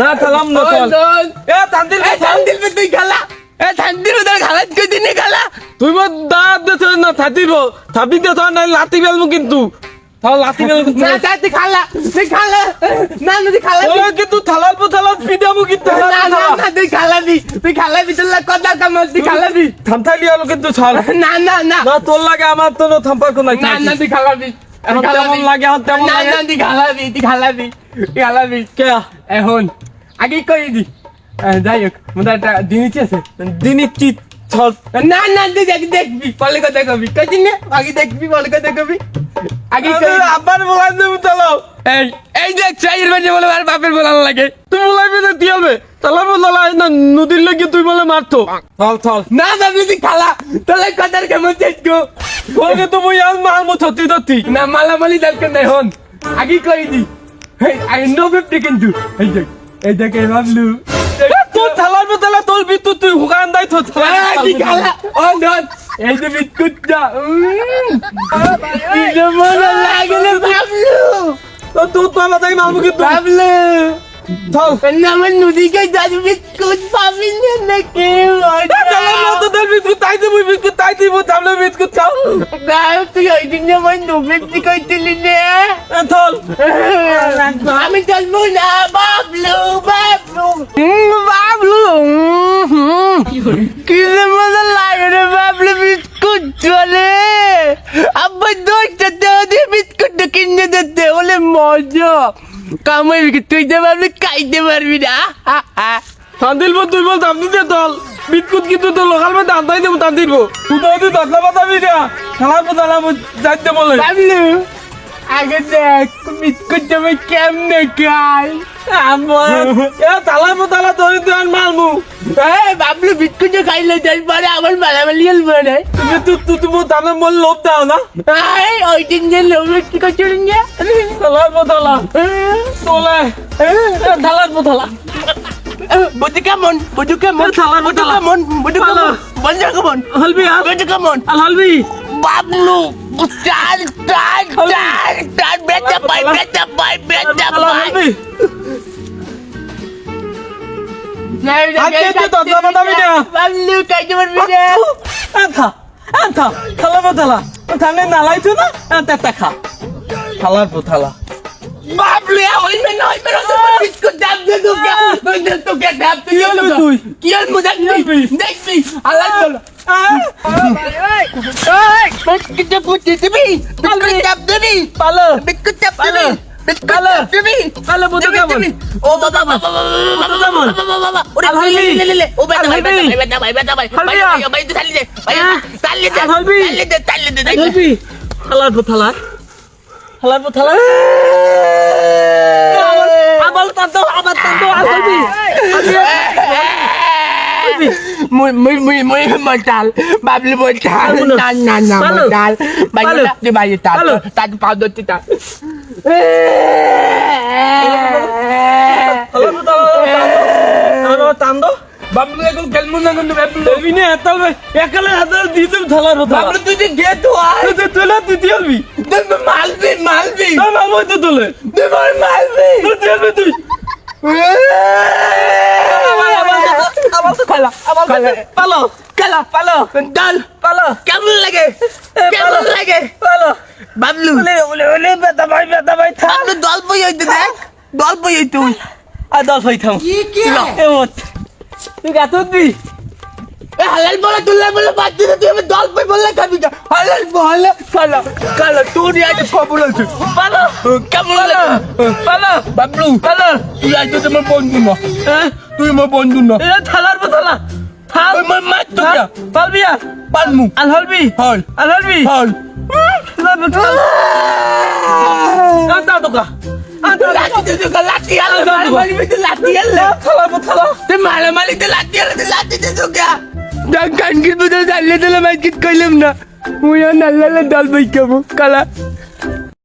না খেলাম না চল। এ তান্দিল তুই মো দাঁত দেছ না থাকিব থাপি দে তো না লাতি বেলমু কিন্তু। লাতি বেলমু ওই কিন্তু থালাল পো থালাল পিদামু কিন্তু থামথাই লিয়ালো কিন্তু ছাল না না না। না তোর লাগে আমার তো থাম্পার কোন না না তুই খালাবি এখন তেমন লাগে এখন তেমন না লাগে? না তুই খালাবি তুই খালাবি তুই খালাবি কে? এখন আগে কই দি? আহ, যাই হোক মোটা একটা জিনিস আছে। দিনই ছল না না তুই দেখবি কথা কবি আগে দেখবি পরে কথা কবি আগে বলাই এই এই দেখ চাইয়ের বাজে বলে আর বাপের বলান লাগে। তুই বলাইবি না তুই হবে তাহলে বলা না নদীর লেগে তুই বলে মারতো। চল চল। না তুই খালা। তাহলে কথার কেমন চেঞ্জ গো? তো বই আর মারমো সত্যি সত্যি। না মালামালি দরকার নাই হন। আগে কই দি? এই আই নো ফিফটি কিন্তু। এই দেখ এই দেখ এই বাবলু তোর থালার বদলা তোর বিদ্যুৎ তুই হুকান দাই তো এই যে কি যে মনে লাগে রে বাবলু তোর তো আমার তাই মারমু কিন্তু বাবলু আমার নদীকে যাবি বিস্কুট পাবি না মতো তোর বিস্কুট তাই দিব বিস্কুট তাই দিব তাহলে বিস্কুট খাও তুই ওই দিন যেমন নবীতি কইছিলি না? চল আমি চলবো না বাবলু বাবলু বাবলু কি মজা লাগে রে বাবলু বিস্কুট চলে দশটা দেওয়া দিয়ে বিস্কুট কিনে দিতে বলে মজা। কামাই কি তুই যে খাইতে পারবি না। তুই বল দাম দিতে চল বিস্কুট কিন্তু তো লোকাল মে দাম দাই দেবো তুই তো তুই যাইতে বলে আগে দেখ বিস্কুট তুমি কেমনে খাই? আমার এ তালা ধরে তুই আর মারমু বাবলু বিস্কুট খাইলে যাই পারে আমার মালামালি এলবে না তুমি তুই তুই তুমি দামে মন লোভ দাও না। এই ওই দিন যে লোভে কি করছিলেন যে? খেলার বদলা তোলে। থালার বদলা বুঝু কেমন? বুঝু কেমন? বুঝু বোতলা। কেমন? বুঝু কেমন? বুঝু কেমন? হলবি বুঝু কেমন? আর হলবি। বাবলু চাল চাল চাল চাল বেটা পাই বেটা পাই বেটা পাই। আন্থা আন্থা থালা থালার বাবলু ওই মে নয় মে রসে বিস্কুট দাম দে তোকে তুই দে তোকে দাম তুই কি হলো তুই? কি হল মুদা হলবি? দেখবি আল্লাহ চলো বিস্কুট পুটি দিবি বিস্কুট দাম দিবি পালো বিস্কুট পালো। দিবি বিস্কুট পালো। দাম দিবি পালো ও বাবা বাবা বাবা কেমন? বাবা বাবা ওরে আর লে লে লে ও আর ভাই হলবি? ভাই ভাই ভাই ভাই ভাই তুই চালি দে ভাই হ্যাঁ? দে? চালি দে চালি দে হলবি থালার বোতলা থালার বোতলা আবার তাতো আবার তাতো আর হলবি না না না পালো। মচাল বাই পালো। তুই বাই তা পালো। তা পাও দতি তা থালার বোতলা আর তান্দো বাবলু এখন খেলমু না কিন্তু বাবলু দেবি এতাল একালে হাতে দিতে থালার বোতলা বাবলু তুই যে গে তো আয় তুই তুলে তুই দিলবি তুই মালবি মালবি না না তো তুলে তুই মালবি তুই দিলবি তুই খালা। আবার খালা। পালো কালা পালো। ডাল পালো। কেমন লাগে? কেমন লাগে? পালো। বাবলু। ওলে ওলে ওলে বেটা ভাই বেটা ভাই থাম বাবলু দল বই হইতে দেখ। দল বই হইতে তুই আর দল ভাই থাম। এ মত তুই গাতত দি এ হালাল বলে তুলে বলে বাদ দিতে তুই আমি দল বই বললে খাবি না হালাল বলে কালা কালা তোর আজ খবর আছে পালো। কেমন লাগে? পালো। বাবলু পালো। তুই আজ তো তোমার বন্ধু না হ্যাঁ? তুই আমার বন্ধু না। এ থালার বোতলা তুই আমার মার তো পালবি আর পালমু। আর হলবি। হল। আর হলবি। হল। কাটা তোকা লাঠি দে তোকে লাঠি আলো মারামারি ভিতরে লাঠি আলো থালার বোতলা। তুই মারামারিতে লাঠি আলো তুই লাঠি দে তোকে দেখ কানকির ভিতরে চালিয়ে দিলে মাইকিট কইলাম না। মুই আর নাল্লালে দল বই খাব কালা।